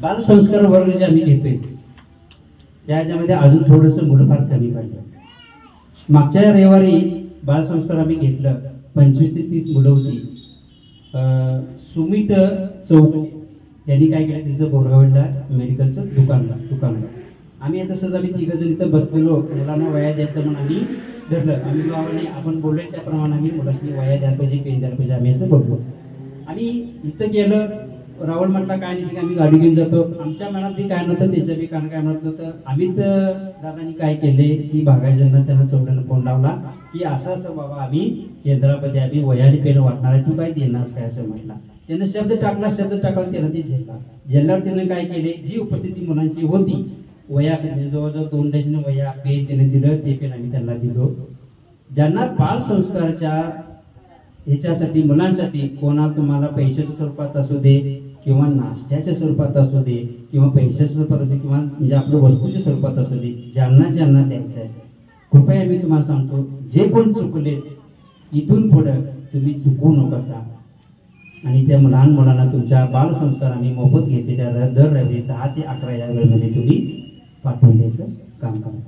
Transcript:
बालसंस्कार वर्ग जे आम्ही घेतोय त्याच्यामध्ये अजून थोडंसं मुलं कमी पाहिजे मागच्या रविवारी बालसंस्कार आम्ही घेतलं पंचवीस ते तीस मुलं होती. सुमित चौक यांनी काय केलं त्यांचं बोरगावला मेडिकलचं दुकानला दुकानला आम्ही आता सहज आम्ही तिघं जण इथं बसलेलो मुलांना वया द्यायचं म्हणून आम्ही धरलं. आम्ही गावाने आपण बोललोय त्याप्रमाणे आम्ही मुलांनी वया द्यायला पाहिजे पेन द्यायला पाहिजे आम्ही असं बोललो. आणि इथं गेलं राहुल म्हटला काय नाही आम्ही गाडी घेऊन जातो. आमच्या मनात बी काय नव्हतं त्याच्या बी कान काय म्हणत नव्हतं आम्ही तर दादानी काय केले की बागायजांना त्यांना चौघांना फोन लावला की असं असं बाबा आम्ही केंद्रामध्ये आम्ही वयाने पेन वाटणार आहे तू काय देणार काय? असं म्हटला. त्यानं शब्द टाकला शब्द टाकला त्यानं ते झेलला झेलल्यावर त्यानं काय केले जी उपस्थिती मुलांची होती वया जवळजवळ दोन डझन वया पेन त्याने दिलं ते पेन आम्ही त्यांना दिलो. ज्यांना बाल संस्कारच्या ह्याच्यासाठी मुलांसाठी कोणा तुम्हाला पैशाच्या स्वरूपात असू दे किंवा नाश्त्याच्या स्वरूपात असू दे किंवा पैशाच्या स्वरूपात असू दे किंवा म्हणजे आपलं वस्तूच्या स्वरूपात असू दे ज्यांना ज्यांना द्यायचं आहे कृपया मी तुम्हाला सांगतो जे कोण चुकले इथून पुढं तुम्ही चुकवू नकासा आणि त्या लहान मुलांना तुमच्या बालसंस्काराने मोफत घेते त्या दर रवी दहा ते अकरा या वेळेमध्ये तुम्ही पाठवून द्यायचं काम करा.